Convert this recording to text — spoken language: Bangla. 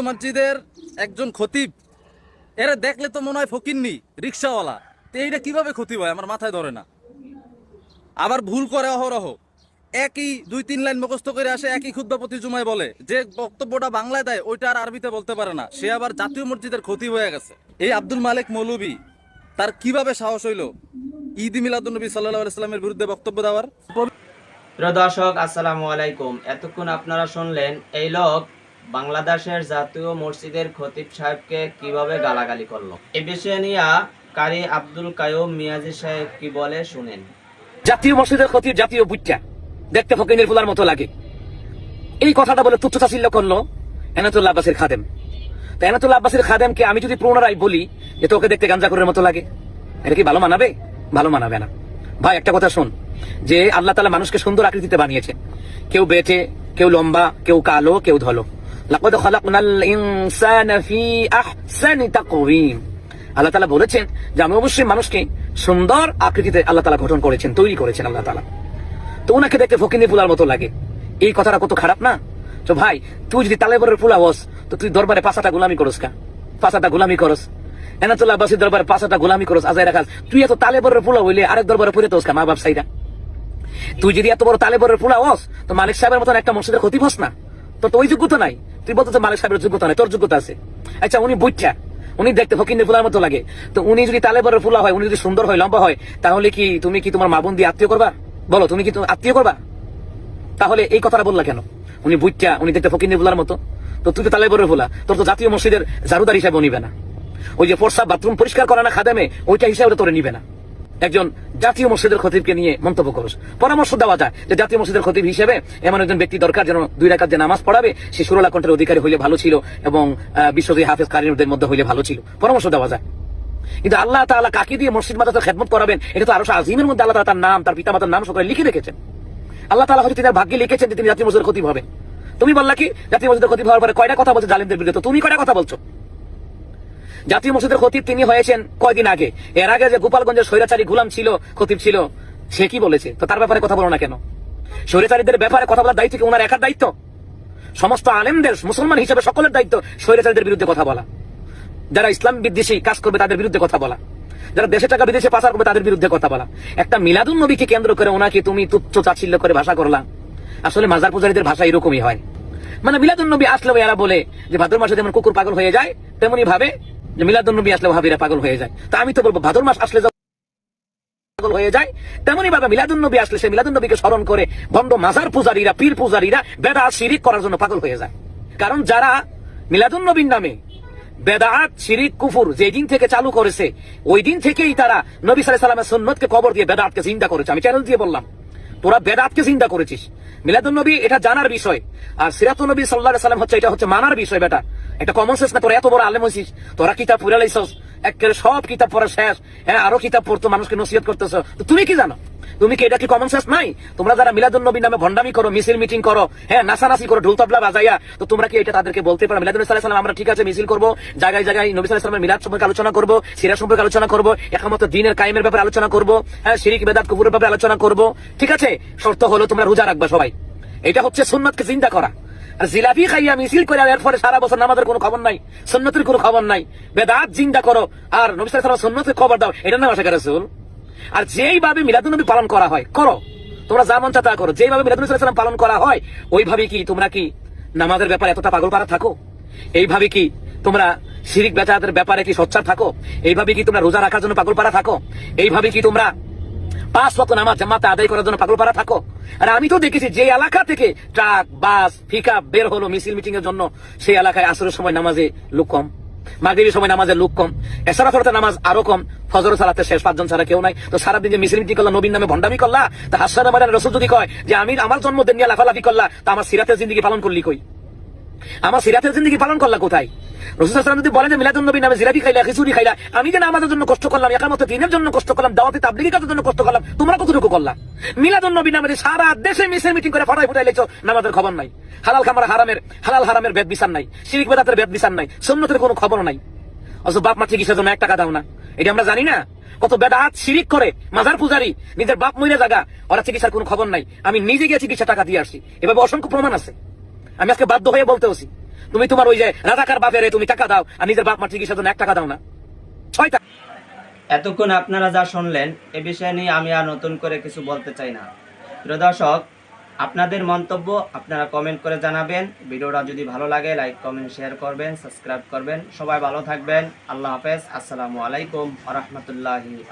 জাতীয় মসজিদের একজন খতিব। এরা দেখলে তো মনে হয় ফকিরনি রিক্সাওয়ালা। তো এইটা কীভাবে ক্ষতি হয়? আমার মাথায় ধরে না। আবার ভুল করে অহরহ। একই দুই তিন লাইন মুখস্থ করে আসে, একই ক্ষুদ্র প্রতি জুমায় বলে। যে বক্তব্যটা বাংলায় দেয়, ওইটা আর আরবিতে বলতে পারে না। সে আবার জাতীয় মসজিদের ক্ষতি হয়ে গেছে। এই আব্দুল মালিক মৌলবী, তার কীভাবে সাহস হইল? ঈদ মিলাদুলনবী সাল্লাহ সাল্লামের বিরুদ্ধে বক্তব্য দেওয়ার? দর্শক, আসসালামু আলাইকুম। এতক্ষণ আপনারা শুনলেন এই লোক বাংলাদেশের জাতীয় মসজিদের খতিব সাহেবকে কীভাবে গালাগালি করল? এ বিষয়ে নিয়ে কারি আব্দুল কায়ুম মিয়াজি সাহেব কি বলে শুনেন। জাতীয় মসজিদের ক্ষতির জাতীয় বুটটা দেখতে ফকিনের ফুলার মতো লাগে। এই কথাটা বলে তুচ্ছ তাচ্ছিল্য করল এনাতুল্লাহ আব্বাসের খাদেম। তো এনাতুল্লাহ আব্বাসের খাদেমকে আমি যদি পুনরায় বলি যে তোকে দেখতে গাঞ্জাকুরের মতো লাগে, এটা কি ভালো মানাবে? ভালো মানাবে না। ভাই, একটা কথা শোন। যে আল্লাহ তালা মানুষকে সুন্দর আকৃতিতে বানিয়েছে। কেউ বেটে কেউ লম্বা, কেউ কালো, কেউ ধলো। লাকাদ খালাকনাল ইনসানা ফি আহসানি তাকওয়িম আল্লাহ তালা বলেছেন যে, আমি অবশ্যই মানুষকে সুন্দর আকৃতিতে আল্লাহ তালা গঠন করেছেন, তৈরি করেছেন আল্লাহ তালা তো ওনাকে দেখতে ফকিনি ফুলার মতো লাগে। এই কথাটা কত খারাপ না? তো ভাই, তুই যদি তালেবরের ফুলা হস, তো তুই দরবারে পাঁচাটা গোলামি করস কা? পাঁচাটা গোলামি করস। এনাতুল্লাহ বাসির দরবারে পাঁচাটা গোলামি করস আজাই রাখাস। তুই এত তালেবরের ফুলা হইলে আরেক দরবারে পড়ে তোস কা মা ব্যবসায়ীরা তুই যদি এত বড় তালেবরের ফুলা হস, তো মালিক সাহেবের মতন একটা মসজিদের ক্ষতি হস না? তোর তো ওই যোগ্যতা নাই। তুই বলতো মালিক সাহেবের যোগ্যতা নাই, তোর যোগ্যতা আছে। আচ্ছা উনি বুঝছা উনি দেখতে ফকিনের ফুলার মতো লাগে। তো উনি যদি তালেবরের ফুলা হয়, উনি যদি সুন্দর হয়, লম্বা হয়, তাহলে কি তুমি কি তোমার মা বোন দিয়ে আত্মীয় করবা? বলো, তুমি কি আত্মীয় করবা? তাহলে এই কথাটা বললা কেন? উনি বুঝটা উনি দেখতে ফকিনের ফুলার মতো। তো তুই তো তালেবরের ফুলা। তোর তো জাতীয় মসজিদের জারুদার হিসাবে নিবে না। ওই যে প্রস্রাব বাথরুম পরিষ্কার করে না খাদেমে, ওইটা হিসাবে তোরে নিবে না। একজন জাতীয় মসজিদের খতিবকে নিয়ে মন্তব্য করস। পরামর্শ দেওয়া যায় যে জাতীয় মসজিদের খতিব হিসেবে এমন একজন ব্যক্তি দরকার যেন দুই রাকাত যে নামাজ পড়াবে, সে সুরলা কণ্ঠের অধিকারী হইলে ভালো ছিল এবং বিশ্বজয়ী হাফেজ কারিমদের মধ্যে হইলে ভালো ছিল। পরামর্শ দেওয়া যায়। কিন্তু আল্লাহ তাআলা কাকে দিয়ে মসজিদ মাদ্রাসার খেদমত করাবেন, এটা তো আরও আজিমের মধ্যে আল্লাহ তার নাম, তার পিতা মাতার নাম সকলে লিখে রেখেছেন। আল্লাহ তালা হয়তো তার ভাগ্যে লিখেছেন যে তিনি জাতীয় মসজিদের খতিব হবে। তুমি বললা কি, জাতীয় মসজিদের খতিব হওয়ার পরে কয়টা কথা বলছো জালিমদের বিরুদ্ধে? তো তুমি কয়টা কথা বলছো? জাতীয় মসজিদের খতিব তিনি হয়েছেন কয়দিন আগে। এর আগে যে গোপালগঞ্জের স্বৈরাচারী গুলাম ছিল, খতিব ছিল, সে কি বলেছে? তো তার ব্যাপারে কথা বলো না কেন? স্বৈরাচারীদের ব্যাপারে কথা বলার দায়িত্ব কি ওনার একার দায়িত্ব? সমস্ত আলেমদের, মুসলমান হিসেবে সকলের দায়িত্ব স্বৈরাচারীদের বিরুদ্ধে কথা বলা। যারা ইসলাম বিদ্বেষী কাজ করবে তাদের বিরুদ্ধে কথা বলা। যারা দেশে টাকা বিদেশে পাচার করবে তাদের বিরুদ্ধে কথা বলা। একটা মিলাদুন নবীকে কেন্দ্র করে ওনাকে তুমি তুচ্ছ চাচ্ছিল্য করে ভাষা করলা। আসলে মাজার পূজারীদের ভাষা এরকমই হয়। মানে মিলাদুন নবী আসলেও এরা বলে যে ভাদ্র মাসে যেমন কুকুর পাগল হয়ে যায়, তেমনি ভাবে যে মিলাদুন নবী আসলেও ভাবিরা পাগল হয়ে যায়। তা আমি তো বলব, ভাদ্র মাস আসলে পাগল হয়ে যায় তেমনি ভাবে মিলাদুন নবী আসলে সে মিলাদুন নবীকে স্মরণ করে ভণ্ড মাজার পূজারীরা, পীর পূজারীরা বেদা শিরিক করার জন্য পাগল হয়ে যায়। কারণ যারা মিলাদুন নবীর নামে বেদাত শিরিক, কুফুর যে দিন থেকে চালু করেছে, ওই দিন থেকেই তারা নবী সাল্লাহ সাল্লামের সুন্নতকে কবর দিয়ে বেদাতকে চিন্তা করেছে। আমি চ্যানেল দিয়ে বললাম। তোরা বেদাতকে চিন্তা করেছিস। মিলাদুল নবী এটা জানার বিষয়। আর সিরাতুল নবী সাল্লাহ সাল্লাম হচ্ছে এটা হচ্ছে মানার বিষয়, বেটা। এটা কমন সেন্স না, তোরা এত বড় আলেম হয়েছিস তোরা কিতাব পুরে একেবারে সব কিতাব পড়া শেষ। হ্যাঁ আরও কিতাব পড়তো, মানুষকে নসিহত করতেছ। তো তুমি কি জানো? তুমি কি এটা কি কমন সেন্স নাই। তোমরা যারা মিলাদুন নবীর নামে ভণ্ডামি করো, মিছিল মিটিং করো হ্যাঁ নাসানাসি করো, ঢোল তবলা বাজাইয়া, তো তোমরা কি এটা তাদেরকে বলতে পারো? মিলাদুন সাল্লাহ সাল্লাম আমরা ঠিক আছে, মিছিল করব, জায়গায় জায়গায় নবী সাল্লাহ সাল্লামের মিলাদ সম্পর্কে আলোচনা করব সিরা সম্পর্কে আলোচনা করব, একামত দিনের কায়েমের ব্যাপারে আলোচনা করব হ্যাঁ শিরিক, বেদাত কুকুরের ব্যাপারে আলোচনা করব। ঠিক আছে? শর্ত হলো তোমরা রোজা রাখবা সবাই। এটা হচ্ছে সুন্নতকে চিন্তা করা। আর জিলাপি খাইয়া মিছিল করে আর এরপরে সারা বছর নামাজের কোনো খবর নাই, সুন্নতের কোনো খবর নাই। বেদাত জিন্দা করো, আর নবী ওয়াসাল্লাম সুন্নতের খবর দাও, এটা নাম আশা রাসূল? আর যেইভাবে মিলাদুন নবী পালন করা হয়, করো। তোমরা যা মন তা করো। যেইভাবে মিলাদুন সাল্লাম পালন করা হয়, ওইভাবে কি তোমরা কি নামাজের ব্যাপারে এতটা পাগল পারা থাকো? এইভাবে কি তোমরা শিরিক বেচাদের ব্যাপারে কি সোচ্চার থাকো? এইভাবে কি তোমরা রোজা রাখার জন্য পাগল পারা থাকো? এইভাবে কি তোমরা পাঁচ ওয়াক্ত নামাজ জামাতে আদায় করার জন্য পাগল পারা থাকো। আর আমি তো দেখেছি যে এলাকা থেকে ট্রাক, বাস ফিকা বের হলো মিছিল মিটিং এর জন্য। সেই এলাকায় আসরের সময় নামাজে লোক কম, মাগরিবের সময় নামাজের লোক কম এছাড়া ফরতে নামাজ আরও কম ফজর সালাতে শেষ, পাঁচজন ছাড়া কেউ নাই। তো সারাদিন যে মিছিল মিটিং করলা নবীন নামে ভণ্ডামি করলা, তা হাসান রসুল যদি কয় যে, আমি আমার জন্মদিন নিয়ে লাফালাফি করলা, তা আমার সিরাতের জিন্দগি পালন করলি কই? আমার সিরাতের জিন্দগি পালন করলা কোথায়? খবর নাই। কোনো দাও না। এটা আমরা জানি না। কত বেদাত শিরিক করে, মাজার পূজারি, নিজের বাপ মহিলা জায়গা ওরা চিকিৎসার কোনো খবর নাই। আমি নিজে গিয়ে চিকিৎসা টাকা দিয়ে আসছি। এভাবে অসংখ্য প্রমাণ আছে। আমি আজকে বাধ্য হয়ে বলতে হচ্ছি তুমি তোমার ওই যে রাজাকার বাপেরে তুমি টাকা দাও আর নিজের বাপ মার চিকিৎসার জন্য এক টাকা দাও না। ছয় এতক্ষণ আপনারা যা শুনলেন, এ বিষয় নিয়ে আমি আর নতুন করে কিছু বলতে চাই না। প্রিয় দর্শক, আপনাদের মন্তব্য আপনারা কমেন্ট করে জানাবেন। ভিডিওটা যদি ভালো লাগে লাইক কমেন্ট শেয়ার করবেন সাবস্ক্রাইব করবেন। সবাই ভালো থাকবেন। আল্লাহ হাফেজ। আসসালামু আলাইকুম আ